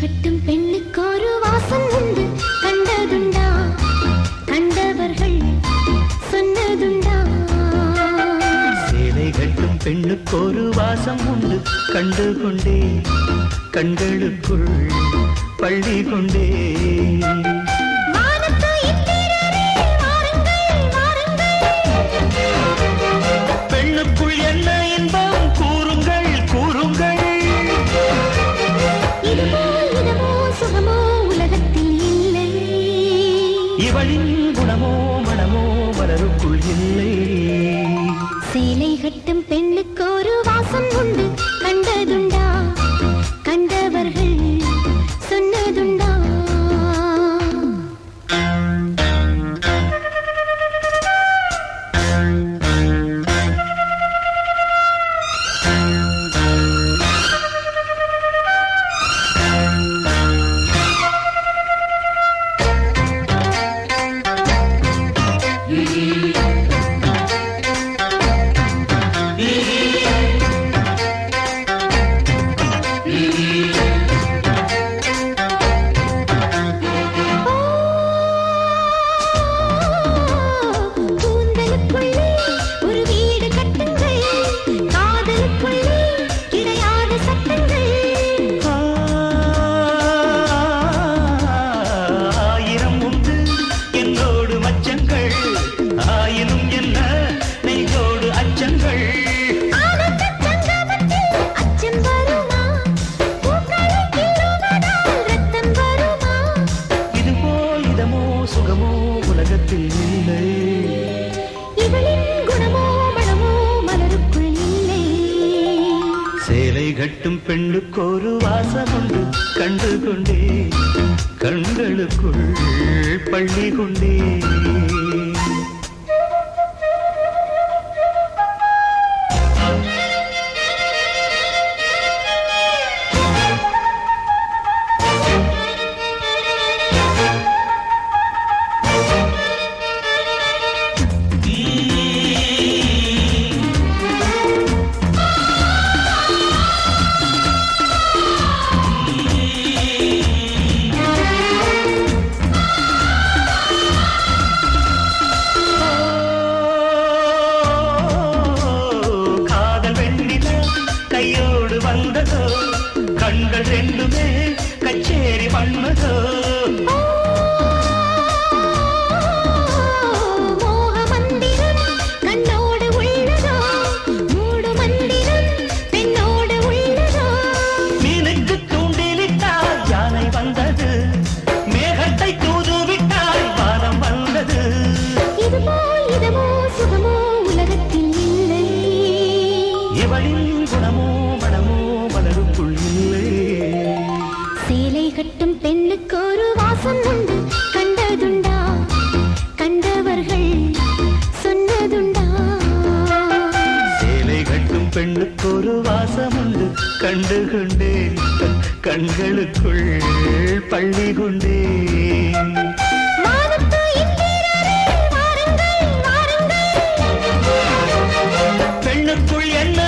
கட்டும் பெண்ணுக்கு ஒரு வாசம் உண்டு. கண்டதுண்டா? கண்டவர்கள் சொன்னதுண்டா? சேலை கட்டும் பெண்ணுக்கு கண்டு கொண்டே கண்களுக்குள் பள்ளி கொண்டே. இவளின் குணமோ மனமோ மலருக்குள் இல்லை. உலகத்தில் இல்லை சேலை கட்டும் பெண்ணுக்கொரு வாசமுண்டு கண்டு கொண்டே கண்களுக்குள் பள்ளி கொண்டே. ரெண்டுமே அவர்கள் சொன்னதுண்டா. சேலை கட்டும் பெண்ணுக்கு ஒரு வாசமுண்டு. கண்டு கொண்டேன் கண்களுக்குள் பள்ளி கொண்டேன். பெண்ணுக்குள் என்ன